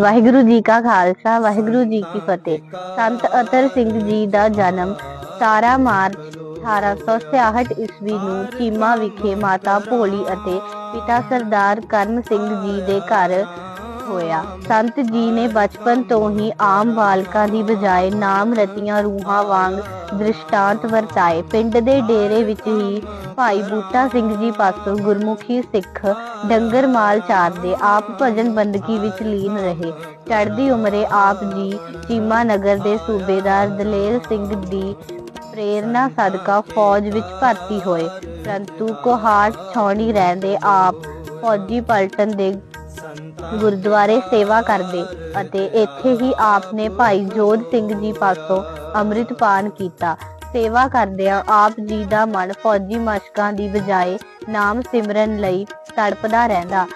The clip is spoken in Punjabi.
ਵਾਹਿਗੁਰੂ ਜੀ ਕਾ ਖਾਲਸਾ ਵਾਹਿਗੁਰੂ ਜੀ ਕੀ ਫਤਿਹ। ਸੰਤ ਅਤਰ ਸਿੰਘ ਜੀ ਦਾ ਜਨਮ 17 ਮਾਰਚ 1866 ਈਸਵੀ ਨੂੰ ਚੀਮਾ ਵਿਖੇ ਮਾਤਾ ਭੋਲੀ ਅਤੇ ਪਿਤਾ ਸਰਦਾਰ ਕਰਨ ਸਿੰਘ ਜੀ ਦੇ ਘਰ ਹੋਇਆ। ਸੰਤ ਜੀ ਨੇ ਬਚਪਨ ਤੋਂ ਹੀ ਆਮ ਬਾਲਕਾਂ ਦੀ ਬਜਾਏ ਨਾਮ ਰਤੀਆਂ ਰੂਹਾਂ ਵਾਂਗ ਦ੍ਰਿਸ਼ਟਾਂਤ ਵਰਤਾਏ। ਪਿੰਡ ਦੇ ਡੇਰੇ ਵਿੱਚ ਹੀ ਭਾਈ ਬੂਟਾ ਸਿੰਘ ਜੀ ਪਾਸੋਂ ਗੁਰਮੁਖੀ ਸਿੱਖ ਡੰਗਰ ਮਾਲ ਚਾਰਦੇ, ਆਪ ਭਜਨ ਬੰਦਗੀ ਵਿੱਚ ਲੀਨ ਰਹੇ। ਚੜ੍ਹਦੀ ਉਮਰੇ ਆਪ ਜੀ ਚੀਮਾ ਨਗਰ ਦੇ ਸੂਬੇਦਾਰ ਦਲੇਰ ਸਿੰਘ ਦੀ ਪ੍ਰੇਰਣਾ ਸਦਕਾ ਫੌਜ ਵਿੱਚ ਭਰਤੀ ਹੋਏ। ਪਰੰਤੂ ਕੋਹਾਟ ਛਾਉਣੀ ਰਹਿੰਦੇ ਆਪ ਫੌਜੀ ਪਲਟਨ ਦੇ ਗੁਰਦੁਆਰੇ ਸੇਵਾ ਕਰਦੇ ਅਤੇ ਇੱਥੇ ਹੀ ਆਪ ਨੇ ਭਾਈ ਜੋਧ ਸਿੰਘ ਜੀ ਪਾਸੋਂ ਅੰਮ੍ਰਿਤ ਪਾਨ ਕੀਤਾ। ਸੇਵਾ ਕਰਦਿਆਂ ਆਪ ਜੀ ਦਾ ਮਨ ਫੌਜੀ ਮਸ਼ਕਾਂ ਦੀ ਬਜਾਏ ਨਾਮ ਸਿਮਰਨ ਲਈ ਤੜਪਦਾ ਰਹਿੰਦਾ।